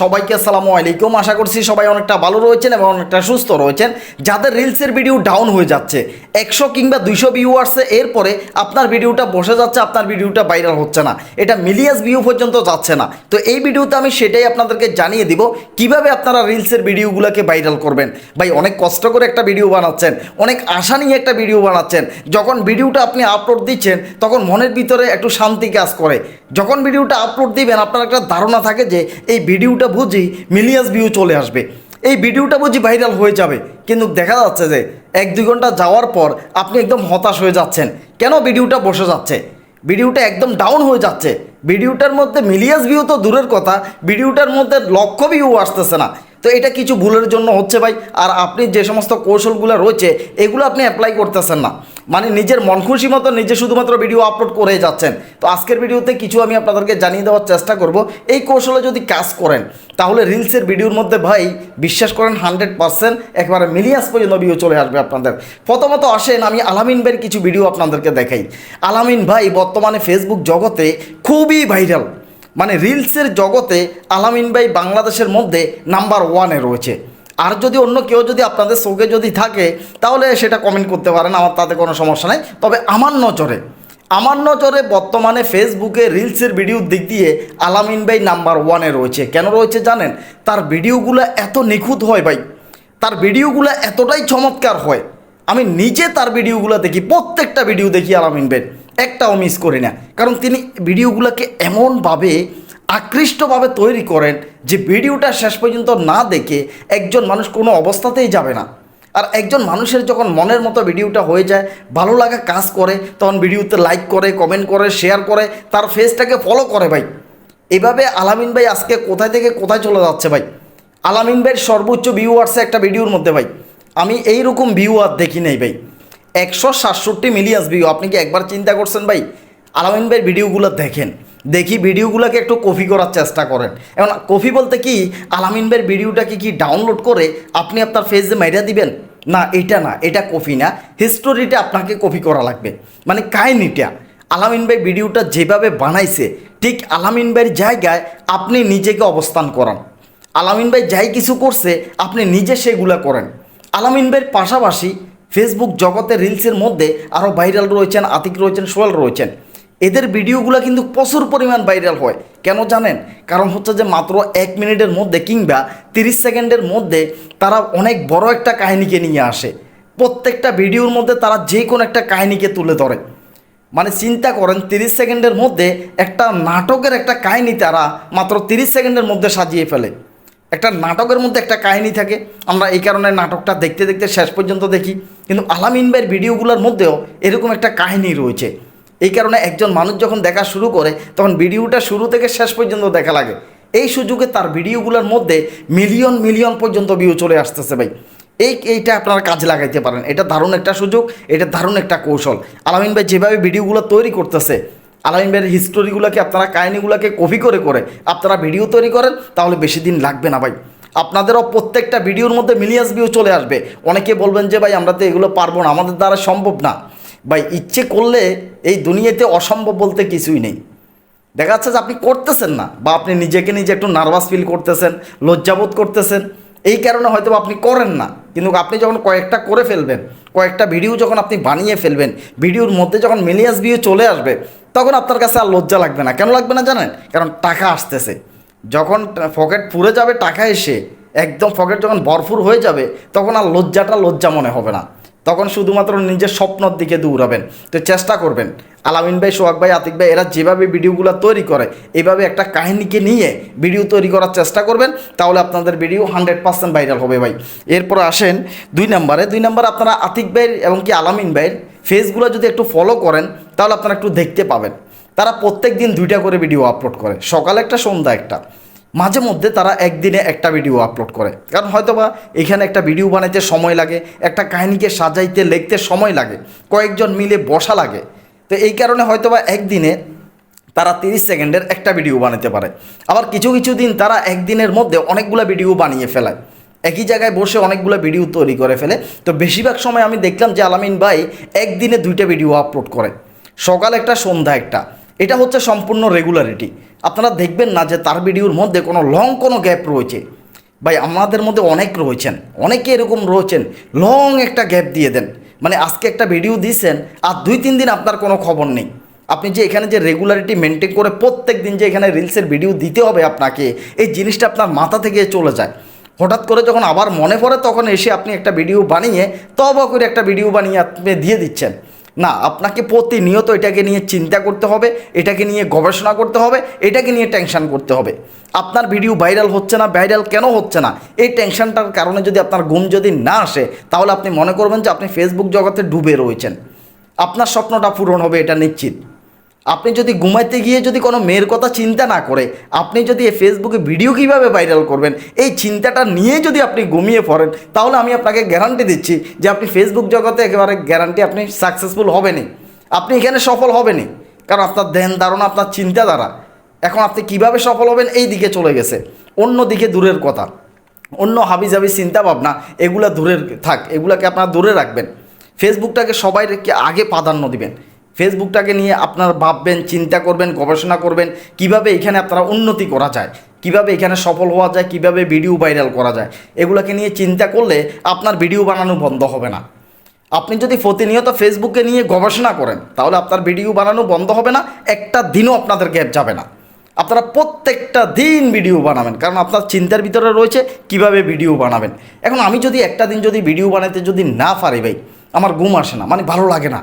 সবাইকে আসসালামু আলাইকুম। আশা করছি সবাই অনেকটা ভালো রয়েছেন এবং অনেকটা সুস্থ রয়েছেন। যাদের রিলসের ভিডিও ডাউন হয়ে যাচ্ছে, একশো কিংবা দুইশো ভিউ আসছে এরপরে আপনার ভিডিওটা বসে যাচ্ছে, আপনার ভিডিওটা ভাইরাল হচ্ছে না। এটা মিলিয়াস ভিউ পর্যন্ত যাচ্ছে না। তো এই ভিডিওতে আমি সেটাই আপনাদেরকে জানিয়ে দিব, কীভাবে আপনারা রিলসের ভিডিওগুলোকে ভাইরাল করবেন। ভাই, অনেক কষ্ট করে একটা ভিডিও বানাচ্ছেন, অনেক আশা নিয়ে একটা ভিডিও বানাচ্ছেন। যখন ভিডিওটা আপনি আপলোড দিচ্ছেন, তখন মনের ভিতরে একটু শান্তি কাজ করে। যখন ভিডিওটা আপলোড দিবেন, আপনার একটা ধারণা থাকে যে, এই ভিডিওটা বুঝি মিলিয়াস ভিউ চলে আসবে। এই ভিডিওটা বুঝি ভাইরাল হয়ে যাবে। কিন্তু দেখা যাচ্ছে যে এক দুই ঘণ্টা যাওয়ার পর আপনি একদম হতাশ হয়ে যাচ্ছেন। কেন ভিডিওটা বসে যাচ্ছে? ভিডিওটা একদম ডাউন হয়ে যাচ্ছে। ভিডিওটার মধ্যে মিলিয়াস ভিউ তো দূরের কথা, ভিডিওটার মধ্যে লক্ষ্য ভিউ আসতেছে না। তো এটা কিছু ভুলের জন্য হচ্ছে ভাই, আর আপনি যে সমস্ত কৌশলগুলো রয়েছে, এগুলো আপনি অ্যাপ্লাই করতেছেন না। মানে নিজের মন খুশি মতো নিজে শুধুমাত্র ভিডিও আপলোড করে যাচ্ছেন। তো আজকের ভিডিওতে কিছু আমি আপনাদেরকে জানিয়ে দেওয়ার চেষ্টা করব। এই কৌশলে যদি কাজ করেন, তাহলে রিলসের ভিডিওর মধ্যে ভাই, বিশ্বাস করেন হান্ড্রেড পার্সেন্ট একবারে মিলিয়াস পর্যন্ত ভিউ চলে আসবে আপনাদের। প্রথমত আসেন, আমি আলামিন ভাইয়ের কিছু ভিডিও আপনাদেরকে দেখাই। আলামিন ভাই বর্তমানে ফেসবুক জগতে খুবই ভাইরাল মানে রিলসের জগতে আলামিন ভাই বাংলাদেশের মধ্যে নাম্বার ওয়ানে রয়েছে। আর যদি অন্য কেউ যদি আপনাদের শোকে যদি থাকে, তাহলে সেটা কমেন্ট করতে পারেন, আমার তাতে কোনো সমস্যা নেই। তবে আমার নজরে আমার নজরে বর্তমানে ফেসবুকে রিলসের ভিডিওর দিক দিয়ে আলামিন ভাই নাম্বার ওয়ানে রয়েছে। কেন রয়েছে জানেন? তার ভিডিওগুলো এত নিখুঁত হয় ভাই। তার ভিডিওগুলো এতটাই চমৎকার হয়। আমি নিজে তার ভিডিওগুলো দেখি, প্রত্যেকটা ভিডিও দেখি আলামিন ভাই একটাও মিস করি না। কারণ তিনি ভিডিওগুলোকে এমনভাবে আকৃষ্টভাবে তৈরি করেন যে ভিডিওটা শেষ পর্যন্ত না দেখে একজন মানুষ কোনো অবস্থাতেই যাবে না। আর একজন মানুষের যখন মনের মতো ভিডিওটা হয়ে যায়, ভালো লাগা কাজ করে, তখন ভিডিওতে লাইক করে কমেন্ট করে শেয়ার করে, তার ফেসটাকে ফলো করে ভাই। এভাবে আলামিন ভাই আজকে কোথায় থেকে কোথায় চলে যাচ্ছে ভাই? আলামিন ভাইয়ের সর্বোচ্চ ভিউ আসছে একটা ভিডিওর মধ্যে ভাই। আমি এইরকম ভিউ আর দেখি নাই ভাই। একশো সাতষট্টি মিলিয়াস ভিউ আপনি কি একবার চিন্তা করছেন ভাই? আলামিন ভাইয়ের ভিডিওগুলো দেখেন। দেখি ভিডিওগুলোকে একটু কপি করার চেষ্টা করেন। এখন কপি বলতে কি, আলামিন ভাইয়ের ভিডিওটাকে কি ডাউনলোড করে আপনি আপনার ফেসে মাইরা দিবেন? না, এটা না, এটা কপি না। হিস্টোরিটা আপনাকে কপি করা লাগবে। মানে কাহিনিটা। আলামিন ভাই ভিডিওটা যেভাবে বানাইছে, ঠিক আলামিন ভাইয়ের জায়গায় আপনি নিজেকে অবস্থান করান। আলামিন ভাই যাই কিছু করছে, আপনি নিজে সেগুলো করেন। আলামিন ভাইয়ের পাশাপাশি ফেসবুক জগতে রিলসের মধ্যে আরও ভাইরাল রয়েছেন, আতিক রয়েছেন, সোহেল রয়েছেন। এদের ভিডিওগুলো কিন্তু প্রচুর পরিমাণ ভাইরাল হয়। কেন জানেন? কারণ হচ্ছে যে মাত্র এক মিনিটের মধ্যে কিংবা তিরিশ সেকেন্ডের মধ্যে তারা অনেক বড় একটা কাহিনীকে নিয়ে আসে। প্রত্যেকটা ভিডিওর মধ্যে তারা যে কোনো একটা কাহিনীকে তুলে ধরে। মানে চিন্তা করেন, তিরিশ সেকেন্ডের মধ্যে একটা নাটকের একটা কাহিনী তারা মাত্র তিরিশ সেকেন্ডের মধ্যে সাজিয়ে ফেলে। একটা নাটকের মধ্যে একটা কাহিনী থাকে। আমরা এই কারণে নাটকটা দেখতে দেখতে শেষ পর্যন্ত দেখি। কিন্তু আলামিন ভাইয়ের ভিডিওগুলোর মধ্যেও এরকম একটা কাহিনী রয়েছে। এই কারণে একজন মানুষ যখন দেখা শুরু করে, তখন ভিডিওটা শুরু থেকে শেষ পর্যন্ত দেখা লাগে। এই সুযোগে তার ভিডিওগুলোর মধ্যে মিলিয়ন মিলিয়ন পর্যন্ত ভিউ চলে আসতেছে ভাই। এই, এইটা আপনারা কাজে লাগাইতে পারেন। এটা দারুণ একটা সুযোগ, এটা দারুণ একটা কৌশল। আলামিন ভাই যেভাবে ভিডিওগুলো তৈরি করতেছে আলামিন ভাইয়ের হিস্টোরিগুলোকে, আপনারা কাহিনিগুলোকে কপি করে করে, আপনারা ভিডিও তৈরি করেন, তাহলে বেশি দিন লাগবে না ভাই। আপনাদেরও প্রত্যেকটা ভিডিওর মধ্যে মিলিয়াস ভিউ চলে আসবে। অনেকে বলবেন যে, ভাই, আমরা তো এগুলো পারব না, আমাদের দ্বারা সম্ভব না। ভাই, ইচ্ছে করলে এই দুনিয়াতে অসম্ভব বলতে কিছুই নেই। দেখা যাচ্ছে যে, আপনি করতেছেন না, বা আপনি নিজেকে নিজে একটু নার্ভাস ফিল করতেছেন, লজ্জাবোধ করতেছেন। এই কারণে হয়তো আপনি করেন না, কিন্তু আপনি যখন কয়েকটা করে ফেলবেন, কয়েকটা ভিডিও যখন আপনি বানিয়ে ফেলবেন, ভিডিওর মধ্যে যখন মিলিয়াস ভিউ চলে আসবে তখন আপনার কাছে আর লজ্জা লাগবে না। কেন লাগবে না জানেন? কারণ টাকা আসতেছে। যখন পকেট পুরে যাবে টাকা এসে, একদম পকেট যখন ভরপুর হয়ে যাবে, তখন আর লজ্জাটা লজ্জা মনে হবে না। তখন শুধুমাত্র নিজের স্বপ্নর দিকে দৌড়াবেন। তো চেষ্টা করবেন। আলামিন ভাই, সোহাগ ভাই, আতিক ভাই, এরা যেভাবে ভিডিওগুলো তৈরি করে এইভাবে একটা কাহিনীকে নিয়ে ভিডিও তৈরি করার চেষ্টা করবেন। তাহলে আপনাদের ভিডিও হান্ড্রেড পার্সেন্ট ভাইরাল হবে ভাই। এরপর আসেন দুই নম্বরে। দুই নম্বরে আপনারা আতিক ভাইয়ের এবং কি আলামিন ভাইয়ের ফেসগুলো যদি একটু ফলো করেন, তাহলে আপনারা একটু দেখতে পাবেন। তারা প্রত্যেক দিন দুইটা করে ভিডিও আপলোড করে। সকালে একটা, সন্ধ্যা একটা। মাঝে মধ্যে তারা একদিনে একটা ভিডিও আপলোড করে। কারণ হয়তো বা এখানে একটা ভিডিও বানাইতে সময় লাগে, একটা কাহিনীকে সাজাইতে, লিখতে সময় লাগে, কয়েকজন মিলে বসা লাগে। তো এই কারণে হয়তো বা একদিনে তারা তিরিশ সেকেন্ডের একটা ভিডিও বানাতে পারে। আবার কিছু কিছু দিন তারা একদিনের মধ্যে অনেকগুলো ভিডিও বানিয়ে ফেলায়। একই জায়গায় বসে অনেকগুলো ভিডিও তৈরি করে ফেলে। তো বেশিরভাগ সময় আমি দেখলাম যে আলামিন ভাই একদিনে দুইটা ভিডিও আপলোড করে। সকাল একটা, সন্ধ্যা একটা। এটা হচ্ছে সম্পূর্ণ রেগুলারিটি আপনারা দেখবেন না যে তার ভিডিওর মধ্যে কোনো লং কোনো গ্যাপ রয়েছে। ভাই, আমাদের মধ্যে অনেক রয়েছেন, অনেকে এরকম রয়েছেন লং একটা গ্যাপ দিয়ে দেন। মানে আজকে একটা ভিডিও দিচ্ছেন আর দুই, তিন দিন আপনার কোনো খবর নেই। আপনি যে এখানে যে রেগুলারিটি মেনটেন করে প্রত্যেক দিন যে এখানে রিলসের ভিডিও দিতে হবে আপনাকে, এই জিনিসটা আপনার মাথা থেকে চলে যায়। হঠাৎ করে যখন আবার মনে পড়ে, তখন এসে আপনি একটা ভিডিও বানিয়ে তবা করে একটা ভিডিও বানিয়ে আপনি দিয়ে দিচ্ছেন। না, আপনাকে প্রতিনিয়ত এটাকে নিয়ে চিন্তা করতে হবে, এটাকে নিয়ে গবেষণা করতে হবে, এটাকে নিয়ে টেনশান করতে হবে। আপনার ভিডিও ভাইরাল হচ্ছে না ভাইরাল কেন হচ্ছে না? এই টেনশানটার কারণে যদি আপনার ঘুম যদি না আসে, তাহলে আপনি মনে করবেন যে আপনি ফেসবুক জগতে ডুবে রয়েছেন। আপনার স্বপ্নটা পূরণ হবে, এটা নিশ্চিত। আপনি যদি ঘুমাইতে গিয়ে যদি কোনো মেয়ের কথা চিন্তা না করে, আপনি যদি এই ফেসবুকে ভিডিও কীভাবে ভাইরাল করবেন, এই চিন্তাটা নিয়ে যদি আপনি ঘুমিয়ে পড়েন, তাহলে আমি আপনাকে গ্যারান্টি দিচ্ছি যে আপনি ফেসবুক জগতে একেবারে গ্যারান্টি আপনি সাকসেসফুল হবেনই। আপনি এখানে সফল হবেনই, কারণ আপনার ধ্যান ধারণা, আপনার চিন্তাধারা। এখন আপনি কীভাবে সফল হবেন, এই দিকে চলে গেছে। অন্য দিকে দূরের কথা। অন্য হাবিজাবি চিন্তা ভাবনা এগুলা দূরের থাক, এগুলাকে আপনারা দূরে রাখবেন। ফেসবুকটাকে সবাইকে আগে প্রাধান্য দিবেন। ফেসবুকটাকে নিয়ে আপনারা ভাববেন, চিন্তা করবেন, গবেষণা করবেন, কীভাবে এখানে আপনারা উন্নতি করা যায়, কীভাবে এখানে সফল হওয়া যায়, কীভাবে ভিডিও ভাইরাল করা যায়, এগুলোকে নিয়ে চিন্তা করলে আপনার ভিডিও বানানো বন্ধ হবে না। আপনি যদি প্রতিনিয়ত ফেসবুকে নিয়ে গবেষণা করেন, তাহলে আপনার ভিডিও বানানো বন্ধ হবে না, একটা দিনও আপনাদের গ্যাপ যাবে না। আপনারা প্রত্যেকটা দিন ভিডিও বানাবেন, কারণ আপনার চিন্তার ভিতরে রয়েছে কীভাবে ভিডিও বানাবেন। এখন আমি যদি একটা দিন যদি ভিডিও বানাতে যদি না পারি ভাই, আমার ঘুম আসে না মানে ভালো লাগে না।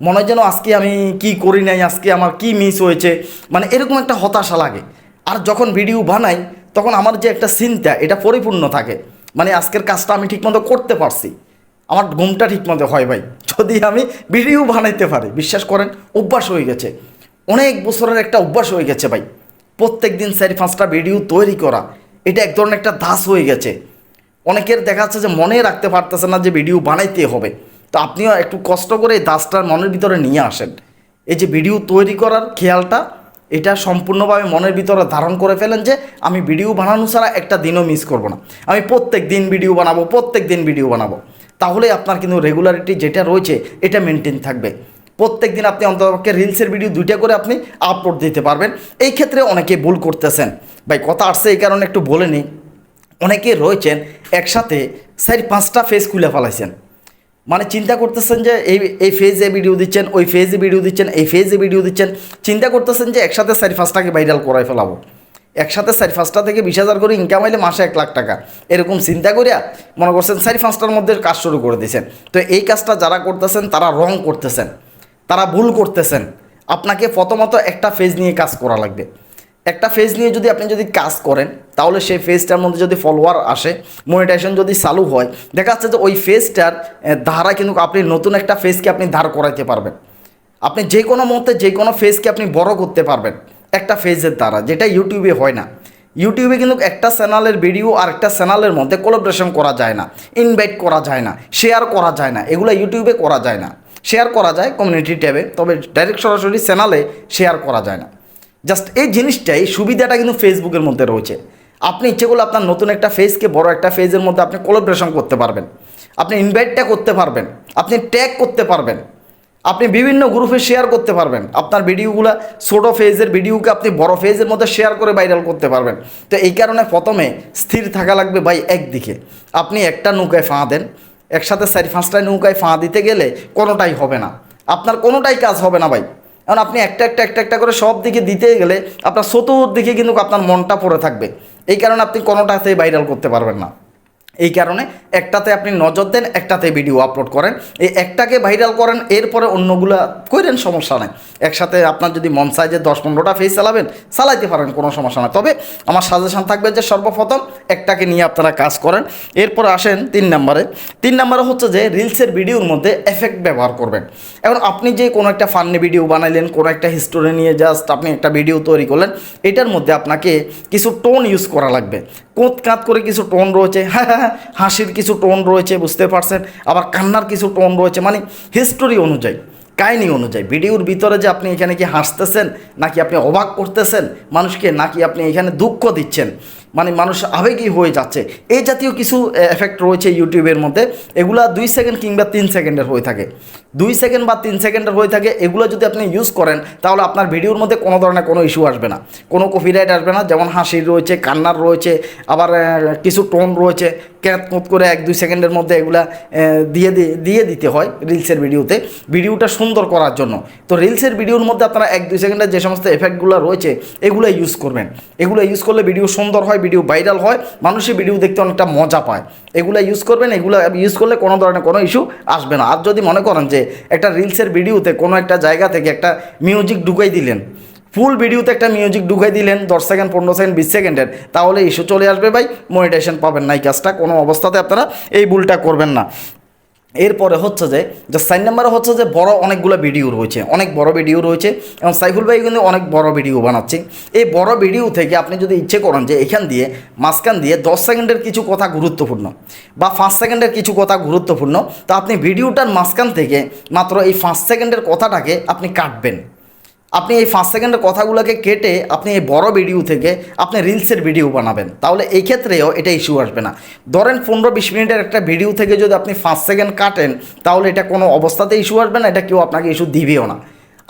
মনে হয় যেন আজকে আমি কি করি নাই, আজকে আমার কি মিস হয়েছে। মানে এরকম একটা হতাশা লাগে। আর যখন ভিডিও বানাই, তখন আমার যে একটা চিন্তা, এটা পরিপূর্ণ থাকে। মানে আজকের কাজটা আমি ঠিকমতো করতে পারছি। আমার ঘুমটা ঠিকমতো হয় ভাই। যদি আমি ভিডিও বানাইতে পারি, বিশ্বাস করেন, অভ্যাস হয়ে গেছে। অনেক বছরের একটা অভ্যাস হয়ে গেছে ভাই। প্রত্যেক দিন চারি পাঁচটা ভিডিও তৈরি করা, এটা এক ধরনের একটা দাস হয়ে গেছে। অনেকের দেখা যাচ্ছে যে মনে রাখতে পারতেছে না যে ভিডিও বানাইতে হবে। তো আপনিও একটু কষ্ট করে এই দাসটার মনের ভিতরে নিয়ে আসেন। এই যে ভিডিও তৈরি করার খেয়ালটা, এটা সম্পূর্ণভাবে মনের ভিতরে ধারণ করে ফেলেন যে, আমি ভিডিও বানানো ছাড়া একটা দিনও মিস করব না। আমি প্রত্যেক দিন ভিডিও বানাবো, প্রত্যেক দিন ভিডিও বানাবো। তাহলে আপনার কিন্তু রেগুলারিটি যেটা রয়েছে, এটা মেনটেন থাকবে। প্রত্যেক দিন আপনি অন্ততপক্ষে রিলসের ভিডিও দুইটা করে আপনি আপলোড দিতে পারবেন। এই ক্ষেত্রে অনেকে ভুল করতেছেন। ভাই, কথা আসছে এই কারণে একটু বলে নিই। অনেকে রয়েছেন একসাথে চারি পাঁচটা ফেস খুলে ফেলাইছেন। মানে চিন্তা করতেছেন যে এই এই ফেজে ভিডিও দিচ্ছেন, ওই ফেজে ভিডিও দিচ্ছেন, এই ফেজে ভিডিও দিচ্ছেন। চিন্তা করতেছেন যে একসাথে চারি পাঁচটাকে ভাইরাল করাই ফেলাবো। একসাথে চারি পাঁচটা থেকে বিশ হাজার করে ইনকাম হইলে মাসে এক লাখ টাকা। এরকম চিন্তা করিয়া মনে করছেন চারি পাঁচটার মধ্যে কাজ শুরু করে দিয়েছেন। তো এই কাজটা যারা করতেছেন, তারা রং করতেছেন। তারা ভুল করতেছেন। আপনাকে প্রথমত একটা ফেজ নিয়ে কাজ করা লাগবে। একটা ফেজ নিয়ে যদি আপনি যদি কাজ করেন, তাহলে সেই ফেজটার মধ্যে যদি ফলোয়ার আসে মনিটাইজেশন যদি চালু হয়, দেখা যাচ্ছে যে ওই ফেজটার ধারা কিন্তু আপনি নতুন একটা ফেজকে আপনি ধার করাইতে পারবেন। আপনি যে কোনো মুহূর্তে যে কোনো ফেজকে আপনি বড় করতে পারবেন, একটা ফেজের দ্বারা, যেটা ইউটিউবে হয় না। ইউটিউবে কিন্তু একটা চ্যানেলের ভিডিও আর একটা চ্যানেলের মধ্যে কোলাবরেশন করা যায় না ইনভাইট করা যায় না শেয়ার করা যায় না, এগুলো ইউটিউবে করা যায় না। শেয়ার করা যায় কমিউনিটি ট্যাবে তবে ডাইরেক্ট সরাসরি চ্যানেলে শেয়ার করা যায় না। জাস্ট এই জিনিসটাই সুবিধাটা কিন্তু ফেসবুকের মধ্যে রয়েছে। আপনি ইচ্ছে করলে আপনার নতুন একটা ফেজকে বড় একটা ফেজের মধ্যে আপনি কোলাবরেশন করতে পারবেন। আপনি ইনভাইটটা করতে পারবেন। আপনি ট্যাগ করতে পারবেন। আপনি বিভিন্ন গ্রুপে শেয়ার করতে পারবেন। আপনার ভিডিওগুলো ছোটো ফেজের ভিডিওকে আপনি বড় ফেজের মধ্যে শেয়ার করে ভাইরাল করতে পারবেন। তো এই কারণে প্রথমে স্থির থাকা লাগবে ভাই একদিকে। আপনি একটা নৌকায় ফাঁ দেন। একসাথে চারি পাঁচটায় নৌকায় ফাঁ দিতে গেলে কোনোটাই হবে না। আপনার কোনোটাই কাজ হবে না ভাই। এখন আপনি একটা একটা একটা একটা করে সব দিকে দিতে গেলে আপনার চতুর্দিকে কিন্তু আপনার মনটা পড়ে থাকবে। এই কারণে আপনি কোনোটাতেই ভাইরাল করতে পারবেন না। এই কারণে একটাতে আপনি নজর দেন একটাতে ভিডিও আপলোড করেন। এই একটাকে ভাইরাল করেন এরপরে অন্যগুলো করেন সমস্যা নেই। একসাথে আপনার যদি মন চায় যে দশ পনেরোটা ফেস চালাবেন চালাইতে পারেন কোনো সমস্যা নেই। তবে আমার সাজেশান থাকবে যে সর্বপ্রথম একটাকে নিয়ে আপনারা কাজ করেন। এরপর আসেন তিন নম্বরে। তিন নম্বরে হচ্ছে যে রিলসের ভিডিওর মধ্যে এফেক্ট ব্যবহার করবেন। এখন আপনি যে কোনো একটা ফান্নি ভিডিও বানাইলেন কোনো একটা হিস্টোরি নিয়ে জাস্ট আপনি একটা ভিডিও তৈরি করলেন এটার মধ্যে আপনাকে কিছু টোন ইউজ করা লাগবে। কোঁত কাঁত করে কিছু টোন রয়েছে হ্যাঁ হ্যাঁ হ্যাঁ, হাসির কিছু টোন রয়েছে, বুঝতে পারছেন? আবার কান্নার কিছু টোন রয়েছে মানে হিস্টোরি অনুযায়ী, কাহিনি অনুযায়ী। ভিডিওর ভিতরে যে আপনি এখানে কি হাসতেছেন, নাকি আপনি অবাক করতেছেন, মানুষকে নাকি আপনি এখানে দুঃখ দিচ্ছেন মানে মানুষ আবেগী হয়ে যাচ্ছে। এই জাতীয় কিছু এফেক্ট রয়েছে ইউটিউবের মধ্যে। এগুলা দুই সেকেন্ড কিংবা তিন সেকেন্ডের হয়ে থাকে। দুই সেকেন্ড বা তিন সেকেন্ডের হয়ে থাকে, এগুলো যদি আপনি ইউজ করেন, তাহলে আপনার ভিডিওর মধ্যে কোনো ধরনের কোনো ইস্যু আসবে না। কোনো কপিরাইট আসবে না, যেমন হাসির রয়েছে, কান্নার রয়েছে, আবার কিছু টোন রয়েছে, ক্যাত কুত করে এক দুই সেকেন্ডের মধ্যে এগুলা দিয়ে দিয়ে দিতে হয় রিলসের ভিডিওতে ভিডিওটা সুন্দর করার জন্য। তো রিলসের ভিডিওর মধ্যে আপনারা এক দুই সেকেন্ডের যে সমস্ত এফেক্টগুলো রয়েছে এগুলো ইউজ করবেন। এগুলো ইউজ করলে ভিডিও সুন্দর হয় ভিডিও ভাইরাল হয়, মানুষের ভিডিও দেখতে অনেকটা মজা পায়। এগুলো ইউজ করবেন, এগুলো ইউজ করলে কোনো ধরনের কোনো ইস্যু আসবে না। আর যদি মনে করেন যে একটা রিলসের ভিডিওতে কোনো একটা জায়গা থেকে একটা মিউজিক ঢুকাই দিলেন ফুল ভিডিওতে একটা মিউজিক ঢুকাই দিলেন, দশ সেকেন্ড পনেরো সেকেন্ড বিশ সেকেন্ডের তাহলে ইস্যু চলে আসবে ভাই মনিটাইশন পাবেন না এই কাজটা। কোনো অবস্থাতে আপনারা এই ভুলটা করবেন না। এরপরে হচ্ছে যে যে সাইন নাম্বারে হচ্ছে যে বড় অনেকগুলো ভিডিও রয়েছে, অনেক বড় ভিডিও রয়েছে এবং সাইফুল ভাই কিন্তু অনেক বড় ভিডিও বানাচ্ছে। এই বড় ভিডিও থেকে আপনি যদি ইচ্ছে করেন যে এখান দিয়ে, মাঝখান দিয়ে দশ সেকেন্ডের কিছু কথা গুরুত্বপূর্ণ বা পাঁচ সেকেন্ডের কিছু কথা গুরুত্বপূর্ণ, তো আপনি ভিডিওটার মাঝখান থেকে মাত্র এই পাঁচ সেকেন্ডের কথাটাকে আপনি কাটবেন। আপনি এই ফার্স্ট সেকেন্ডের কথাগুলোকে কেটে আপনি এই বড় ভিডিও থেকে আপনি রিলসের ভিডিও বানাবেন। তাহলে এই ক্ষেত্রেও এটা ইস্যু আসবে না। ধরেন পনেরো বিশ মিনিটের একটা ভিডিও থেকে যদি আপনি ফার্স্ট সেকেন্ড কাটেন, তাহলে এটা কোনো অবস্থাতে ইস্যু আসবে না, এটা কেউ আপনাকে ইস্যু দিবেও না।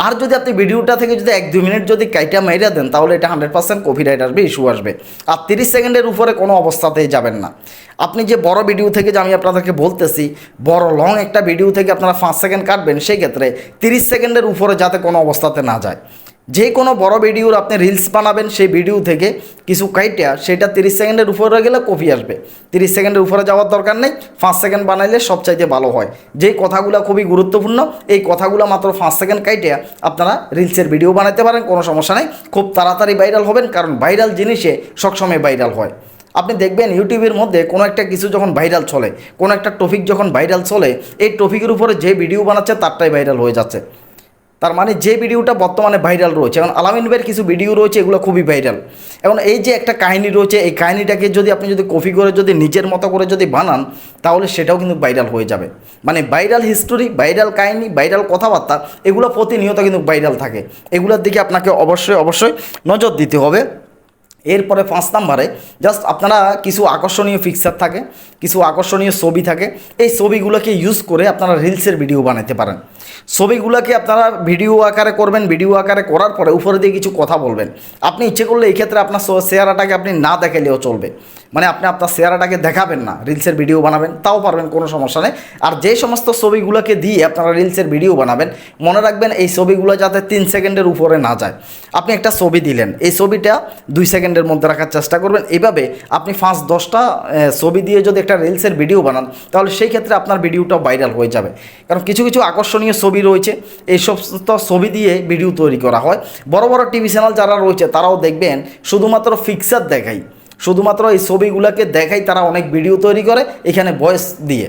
আর যদি আপনি ভিডিওটা থেকে যদি এক দু মিনিট যদি কাইটা মাইরা দেন, তাহলে এটা হান্ড্রেড পার্সেন্ট কপিরাইট আসবে ইস্যু আসবে। আর তিরিশ সেকেন্ডের উপরে কোনো অবস্থাতেই যাবেন না। আপনি যে বড় ভিডিও থেকে যে আমি আপনাদেরকে বলতেছি, বড় লং একটা ভিডিও থেকে আপনারা পাঁচ সেকেন্ড কাটবেন, সেই ক্ষেত্রে তিরিশ সেকেন্ডের উপরে যাতে কোনো অবস্থাতে না যায়। যে কোনো বড় ভিডিওর আপনি রিলস বানাবেন সেই ভিডিও থেকে কিছু কাইটা, সেটা তিরিশ সেকেন্ডের উপরে গেলে কপি আসবে। তিরিশ সেকেন্ডের উপরে যাওয়ার দরকার নেই, পাঁচ সেকেন্ড বানাইলে সবচাইতে ভালো হয়। যেই কথাগুলো খুবই গুরুত্বপূর্ণ, এই কথাগুলো মাত্র পাঁচ সেকেন্ড কাইটে আপনারা রিলসের ভিডিও বানাতে পারেন, কোনো সমস্যা নেই। খুব তাড়াতাড়ি ভাইরাল হবেন, কারণ ভাইরাল জিনিসে সবসময় ভাইরাল হয়। আপনি দেখবেন ইউটিউবের মধ্যে কোনো একটা কিছু যখন ভাইরাল চলে, কোনো একটা টপিক যখন ভাইরাল চলে, এই টপিকের উপরে যে ভিডিও বানাচ্ছে, তারটাই ভাইরাল হয়ে যাচ্ছে। তার মানে যে ভিডিওটা বর্তমানে ভাইরাল রয়েছে, এখন আলামিন কিছু ভিডিও রয়েছে, এগুলো খুবই ভাইরাল এখন এই যে একটা কাহিনী রয়েছে, এই কাহিনীটাকে যদি আপনি যদি কপি করে যদি নিজের মতো করে যদি বানান, তাহলে সেটাও কিন্তু ভাইরাল হয়ে যাবে। মানে ভাইরাল হিস্টোরি ভাইরাল কাহিনী ভাইরাল কথাবার্তা, এগুলো প্রতিনিয়ত কিন্তু ভাইরাল থাকে। এগুলোর দিকে আপনাকে অবশ্যই অবশ্যই নজর দিতে হবে। এরপরে পাঁচ নাম্বারে জাস্ট আপনারা কিছু আকর্ষণীয় পিকচার থাকে, কিছু আকর্ষণীয় ছবি থাকে, এই ছবিগুলোকে ইউজ করে আপনারা রিলসের ভিডিও বানাতে পারেন। ছবিগুলোকে আপনারা ভিডিও আকারে করবেন ভিডিও আকারে করার পরে উপরে দিয়ে কিছু কথা বলবেন। আপনি ইচ্ছে করলে এই ক্ষেত্রে আপনার চেহারাটাকে আপনি না দেখালেও চলবে। মানে আপনি আপনার চেহারাটাকে দেখাবেন না রিলসের ভিডিও বানাবেন, তাও পারবেন, কোনো সমস্যা নেই। আর যে সমস্ত ছবিগুলোকে দিয়ে আপনারা রিলসের ভিডিও বানাবেন, মনে রাখবেন এই ছবিগুলো যাতে তিন সেকেন্ডের উপরে না যায়। আপনি একটা ছবি দিলেন, এই ছবিটা দুই সেকেন্ডের মধ্যে রাখার চেষ্টা করবেন। এইভাবে আপনি পাঁচ দশটা ছবি দিয়ে যদি একটা রিলসের ভিডিও বানান, তাহলে সেই ক্ষেত্রে আপনার ভিডিওটা ভাইরাল হয়ে যাবে। কারণ কিছু কিছু আকর্ষণীয় ছবি রয়েছে, এই সমস্ত ছবি দিয়ে ভিডিও তৈরি করা হয়। বড় বড় টিভি চ্যানেল যারা রয়েছে, তারাও দেখবেন, শুধুমাত্র ফিক্সার দেখাই। শুধুমাত্র এই ছবিগুলোকে দেখাই তারা অনেক ভিডিও তৈরি করে, এখানে ভয়েস দিয়ে।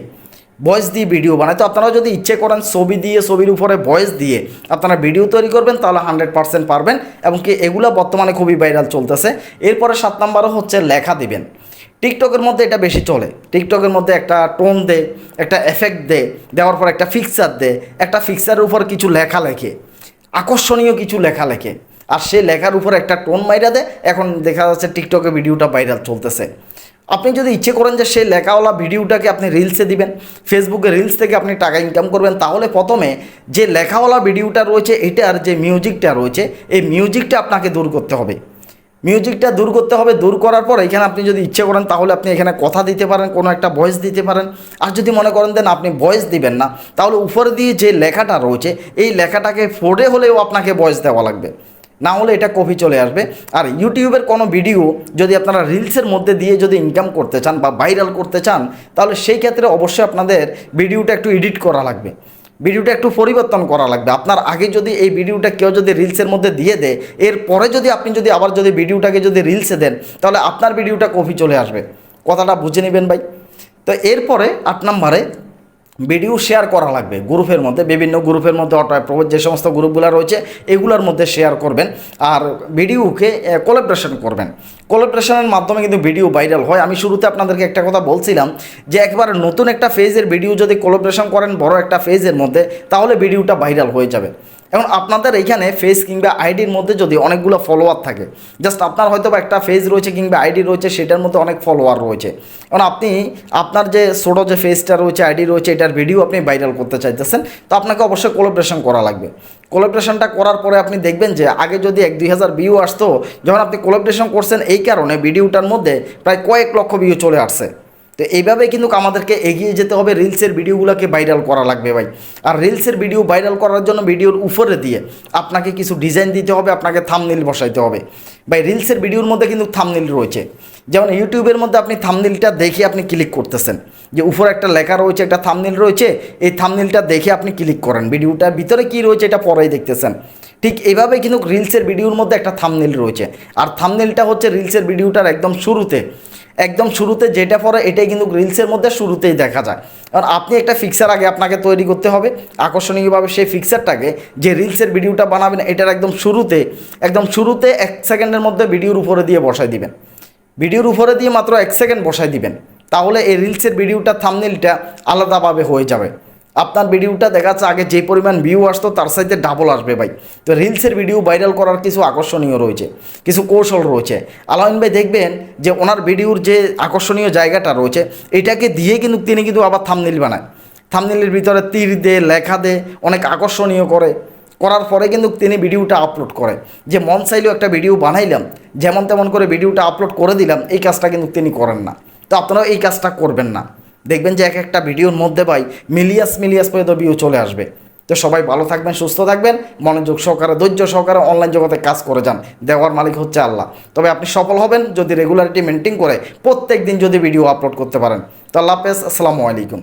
ভয়েস দিয়ে ভিডিও বানায়। তো আপনারা যদি ইচ্ছে করেন ছবি দিয়ে, ছবির উপরে ভয়েস দিয়ে আপনারা ভিডিও তৈরি করবেন, তাহলে হান্ড্রেড পার্সেন্ট পারবেন এবং কি এগুলো বর্তমানে খুবই ভাইরাল চলতেছে। এরপরে সাত নাম্বারও হচ্ছে লেখা দিবেন। টিকটকের মধ্যে এটা বেশি চলে। টিকটকের মধ্যে একটা টোন দে, একটা এফেক্ট দে, দেওয়ার পর একটা ফিক্সার দে, একটা ফিক্সারের উপর কিছু লেখা লেখে, আকর্ষণীয় কিছু লেখা লেখে। আর সে লেখার উপর একটা টোন মাইরা দেয় এখন দেখা যাচ্ছে টিকটকে ভিডিওটা ভাইরাল চলতেছে। আপনি যদি ইচ্ছে করেন যে সেই লেখাওয়ালা ভিডিওটাকে আপনি রিলসে দিবেন ফেসবুকে রিলস থেকে আপনি টাকা ইনকাম করবেন, তাহলে প্রথমে যে লেখাওয়ালা ভিডিওটা রয়েছে এটার যে মিউজিকটা রয়েছে, এই মিউজিকটা আপনাকে দূর করতে হবে। মিউজিকটা দূর করতে হবে, দূর করার পর এখানে আপনি যদি ইচ্ছে করেন, তাহলে আপনি এখানে কথা দিতে পারেন, কোনো একটা ভয়েস দিতে পারেন। আর যদি মনে করেন দেন আপনি ভয়েস দিবেন না, তাহলে উপরে দিয়ে যে লেখাটা রয়েছে, এই লেখাটাকে ফোরে হলেও আপনাকে ভয়েস দেওয়া লাগবে। না হলে এটা কপি চলে আসবে। আর ইউটিউবের কোনো ভিডিও যদি আপনারা রিলসের মধ্যে দিয়ে যদি ইনকাম করতে চান বা ভাইরাল করতে চান, তাহলে সেই ক্ষেত্রে অবশ্যই আপনাদের ভিডিওটা একটু এডিট করা লাগবে। ভিডিওটা একটু পরিবর্তন করা লাগবে। আপনার আগে যদি এই ভিডিওটা কেউ যদি রিলসের মধ্যে দিয়ে দেয়, এরপরে যদি আপনি যদি আবার যদি ভিডিওটাকে যদি রিলসে দেন, তাহলে আপনার ভিডিওটা কপি চলে আসবে। কথাটা বুঝে নেবেন ভাই। তো এরপরে আট নম্বরে ভিডিও শেয়ার করা লাগবে। গ্রুপের মধ্যে, বিভিন্ন গ্রুপের মধ্যে অটো অ্যাপ্রোভ যে সমস্ত গ্রুপগুলো রয়েছে, এগুলোর মধ্যে শেয়ার করবেন আর ভিডিওকে কোলাবরেশন করবেন। কোলাবরেশনের মাধ্যমে কিন্তু ভিডিও ভাইরাল হয়। আমি শুরুতে আপনাদেরকে একটা কথা বলছিলাম যে একবার নতুন একটা ফেজের ভিডিও যদি কোলাবরেশন করেন, বড় একটা ফেজের মধ্যে, তাহলে ভিডিওটা ভাইরাল হয়ে যাবে। এখন আপনাদের এইখানে ফেস কিংবা আইডির মধ্যে যদি অনেকগুলো ফলোয়ার থাকে জাস্ট আপনার হয়তো একটা ফেস রয়েছে কিংবা আইডি রয়েছে, সেটার মধ্যে অনেক ফলোয়ার রয়েছে। এখন আপনি, আপনার যে ছোটো যে ফেসটা রয়েছে আইডি রয়েছে, এটার ভিডিও আপনি ভাইরাল করতে চাইতেছেন, তো আপনাকে অবশ্যই কোলাবরেশন করা লাগবে। কোলাবরেশনটা করার পরে আপনি দেখবেন যে, আগে যদি এক দুই হাজার ভিউ আসতো, যখন আপনি কোলাবরেশন করছেন, এই কারণে ভিডিওটার মধ্যে প্রায় কয়েক লক্ষ ভিউ চলে আসছে। তো এইভাবে কিন্তু আমাদেরকে এগিয়ে যেতে হবে। রিলসের ভিডিওগুলোকে ভাইরাল করা লাগবে ভাই। আর রিলসের ভিডিও ভাইরাল করার জন্য ভিডিওর উপরে দিয়ে আপনাকে কিছু ডিজাইন দিতে হবে, আপনাকে থামনিল বসাইতে হবে। ভাই, রিলসের ভিডিওর মধ্যে কিন্তু থামনিল রয়েছে। যেমন ইউটিউবের মধ্যে আপনি থামনিলটা দেখে আপনি ক্লিক করতেছেন। যে উপরে একটা লেখা রয়েছে, একটা থামনিল রয়েছে, এই থামনিলটা দেখে আপনি ক্লিক করেন। ভিডিওটার ভিতরে কী রয়েছে এটা পরেই দেখতেছেন। ঠিক এইভাবে কিন্তু রিলসের ভিডিওর মধ্যে একটা থামনেল রয়েছে। আর থামনেলটা হচ্ছে রিলসের ভিডিওটার একদম শুরুতে। একদম শুরুতে যেটা পরে এটাই কিন্তু রিলসের মধ্যে শুরুতেই দেখা যায়। কারণ আপনি একটা ফিক্সার আগে আপনাকে তৈরি করতে হবে। আকর্ষণীয়ভাবে সেই ফিক্সারটাকে যে রিলসের ভিডিওটা বানাবেন, এটার একদম শুরুতে একদম শুরুতে এক সেকেন্ডের মধ্যে ভিডিওর উপরে দিয়ে বসাই দিবেন। ভিডিওর উপরে দিয়ে মাত্র এক সেকেন্ড বসাই দিবেন। তাহলে এই রিলসের ভিডিওটা থামনেলটা আলাদাভাবে হয়ে যাবে। আপনার ভিডিওটা দেখা যাচ্ছে আগে যে পরিমাণ ভিউ আসতো তার সাথে ডাবল আসবে ভাই। তো রিলসের ভিডিও ভাইরাল করার কিছু আকর্ষণীয় রয়েছে, কিছু কৌশল রয়েছে। আলামিন ভাই দেখবেন যে ওনার ভিডিওর যে আকর্ষণীয় জায়গাটা রয়েছে, এটাকে দিয়ে কিন্তু তিনি কিন্তু আবার থামনিল বানায়। থামনিলের ভিতরে তীর দে, লেখা দে, অনেক আকর্ষণীয় করে। করার পরে কিন্তু তিনি ভিডিওটা আপলোড করে। যে মন চাইলেও একটা ভিডিও বানাইলাম, যেমন তেমন করে ভিডিওটা আপলোড করে দিলাম, এই কাজটা কিন্তু তিনি করেন না। তো আপনারাও এই কাজটা করবেন না। দেখবেন যে এক একটা ভিডিওর মধ্যে ভাই মিলিয়াস মিলিয়াস পর্যন্ত ভিউ চলে আসবে। তো সবাই ভালো থাকবেন, সুস্থ থাকবেন, মনোযোগ সহকারে, ধৈর্য সহকারে অনলাইন জগতে কাজ করে যান। দেওয়ার মালিক হচ্ছে আল্লাহ। তবে আপনি সফল হবেন যদি রেগুলারিটি মেনটেন করে প্রত্যেক দিন যদি ভিডিও আপলোড করতে পারেন। তো আল্লাহ হাফেজ, আসসালামু আলাইকুম।